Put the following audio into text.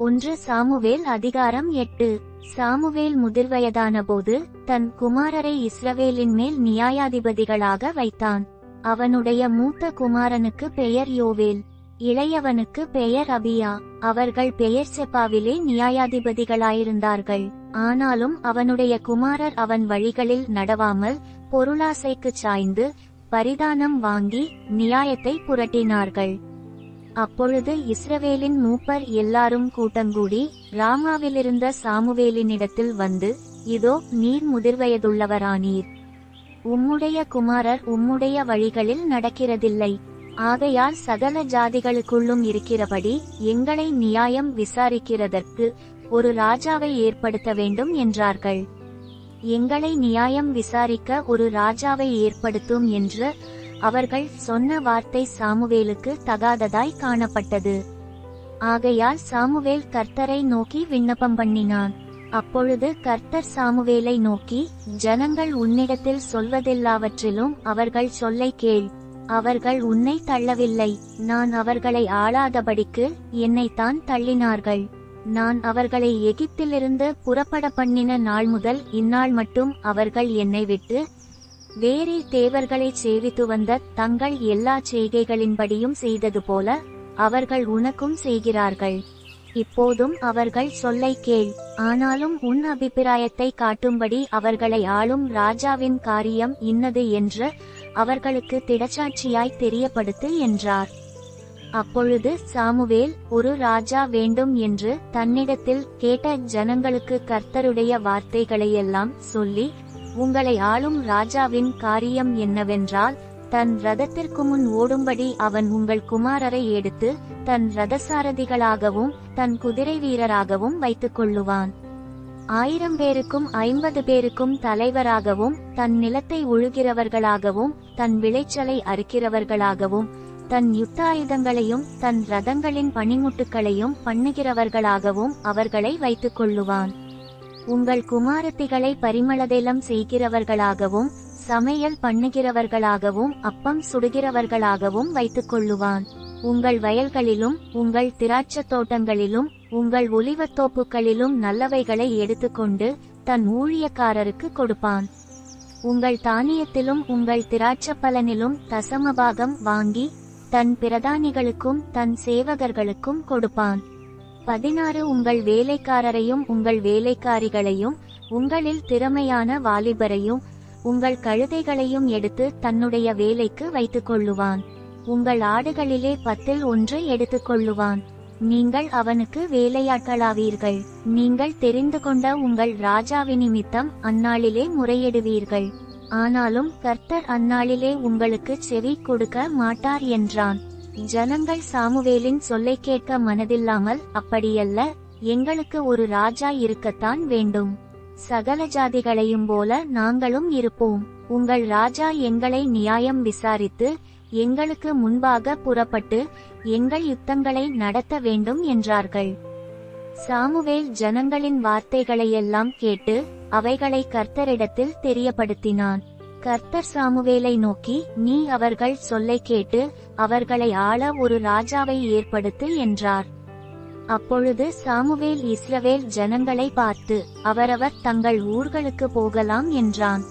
ஒன்று சாமுவேல் அதிகாரம் எட்டு. சாமுவேல் முதிர்வயதான போது தன் குமாரரை இஸ்ரவேலின் மேல் நியாயாதிபதிகளாக வைத்தான். அவனுடைய மூத்த குமாரனுக்கு பெயர் யோவேல் இளையவனுக்கு பெயர் அபியா. அவர்கள் பெயர் செப்பாவிலே நியாயாதிபதிகளாயிருந்தார்கள். ஆனாலும் அவனுடைய குமாரர் அவன் வழிகளில் நடவாமல் பொருளாசைக்குச் சாய்ந்து பரிதானம் வாங்கி நியாயத்தை புரட்டினார்கள். அப்பொழுது இஸ்ரவேலின் மூப்பர் எல்லாரும் கூட்டங்கூடி ராமாவிலிருந்த சாமுவேலினிடத்தில் வந்து இதோ நீர் முதிர்வயதுள்ளவரானீர். உம்முடைய குமாரர் உம்முடைய வழிகளில் நடக்கிறதில்லை. ஆகையால் சகல ஜாதிகளுக்குள்ளும் இருக்கிறபடி எங்களை நியாயம் விசாரிக்கிறதற்கு ஒரு ராஜாவை ஏற்படுத்த வேண்டும் என்றார்கள். எங்களை நியாயம் விசாரிக்க ஒரு ராஜாவை ஏற்படுத்தும் என்று அவர்கள் சொன்ன வார்த்தை சாமுவேலுக்கு தகாததாய் காணப்பட்டது. ஆகையால் சாமுவேல் கர்த்தரை நோக்கி விண்ணப்பம் பண்ணினான். அப்பொழுது கர்த்தர் சாமுவேலை நோக்கி ஜனங்கள் உன்னிடத்தில் சொல்வதெல்லாவற்றிலும் அவர்கள் சொல்லை கேள். அவர்கள் உன்னை தள்ளவில்லை. நான் அவர்களை ஆளாதபடிக்கு என்னைத்தான் தள்ளினார்கள். நான் அவர்களை எகிப்திலிருந்து புறப்பட பண்ணின நாள் முதல் இந்நாள் மட்டும் அவர்கள் என்னை விட்டு வேரில் தேவர்களைச் சேவித்து வந்த தங்கள் எல்லா செய்கைகளின்படியும் செய்தது போல அவர்கள் உனக்கும் செய்கிறார்கள். இப்போதும் அவர்கள் சொல்லை கேள். ஆனாலும் உன் அபிப்பிராயத்தை காட்டும்படி அவர்களை ஆளும் ராஜாவின் காரியம் இன்னது என்று அவர்களுக்கு திடச்சாட்சியாய் தெரியப்படுத்து என்றார். அப்பொழுது சாமுவேல் ஒரு ராஜா வேண்டும் என்று தன்னிடத்தில் கேட்ட ஜனங்களுக்கு கர்த்தருடைய வார்த்தைகளையெல்லாம் சொல்லி உங்களை ஆளும் ராஜாவின் காரியம் என்னவென்றால் தன் ரதத்திற்கு முன் ஓடும்படி அவன் உங்கள் குமாரரை எடுத்து தன் ரதசாரதிகளாகவும் தன் குதிரை வீரராகவும் வைத்துக் கொள்ளுவான். ஆயிரம் பேருக்கும் ஐம்பது பேருக்கும் தலைவராகவும் தன் நிலத்தை உழுகிறவர்களாகவும் தன் விளைச்சலை அறுக்கிறவர்களாகவும் தன் யுத்தாயுதங்களையும் தன் ரதங்களின் பணிமுட்டுகளையும் பண்ணுகிறவர்களாகவும் அவர்களை வைத்துக் கொள்ளுவான். உங்கள் குமாரத்திகளை பரிமளதேலம் செய்கிறவர்களாகவும் சமையல் பண்ணுகிறவர்களாகவும் அப்பம் சுடுகிறவர்களாகவும் வைத்துக் கொள்ளுவான் உங்கள் வயல்களிலும் உங்கள் திராட்சத் தோட்டங்களிலும் உங்கள் ஒலிவத்தோப்புகளிலும் நல்லவைகளை எடுத்துக்கொண்டு தன் ஊழியக்காரருக்கு கொடுப்பான். உங்கள் தானியத்திலும் உங்கள் திராட்சப் பலனிலும் தசமபாகம் வாங்கி தன் பிரதானிகளுக்கும் தன் சேவகர்களுக்கும் கொடுப்பான். பதினாறு உங்கள் வேலைக்காரரையும் உங்கள் வேலைக்காரிகளையும் உங்களில் திறமையான வாலிபரையும் உங்கள் கழுதைகளையும் எடுத்து தன்னுடைய வேலைக்கு வைத்துக் கொள்ளுவான் உங்கள் ஆடுகளிலே பத்தில் ஒன்று எடுத்துக் கொள்ளுவான் நீங்கள் அவனுக்கு வேலையாட்களாவீர்கள். நீங்கள் தெரிந்து கொண்ட உங்கள் ராஜாவி நிமித்தம் அந்நாளிலே முறையிடுவீர்கள். ஆனாலும் கர்த்தர் அந்நாளிலே உங்களுக்கு செவி கொடுக்க மாட்டார் என்றான். ஜனங்கள் சாமுவேலின் சொல்லை கேட்க மனதில்லாமல் அப்படியல்ல எங்களுக்கு ஒரு ராஜா இருக்கத்தான் வேண்டும். சகல ஜாதிகளையும் போல நாங்களும் இருப்போம். உங்கள் ராஜா எங்களை நியாயம் விசாரித்து எங்களுக்கு முன்பாக புறப்பட்டு எங்கள் யுத்தங்களை நடத்த வேண்டும் என்றார்கள். சாமுவேல் ஜனங்களின் வார்த்தைகளையெல்லாம் கேட்டு அவைகளை கர்த்தரிடத்தில் தெரியப்படுத்தினான். கர்த்தர் சாமுவேலை நோக்கி நீ அவர்கள் சொல்லை கேட்டு அவர்களை ஆள ஒரு ராஜாவை ஏற்படுத்து என்றார். அப்பொழுது சாமுவேல் இஸ்ரவேல் ஜனங்களை பார்த்து அவரவர் தங்கள் ஊர்களுக்கு போகலாம் என்றான்.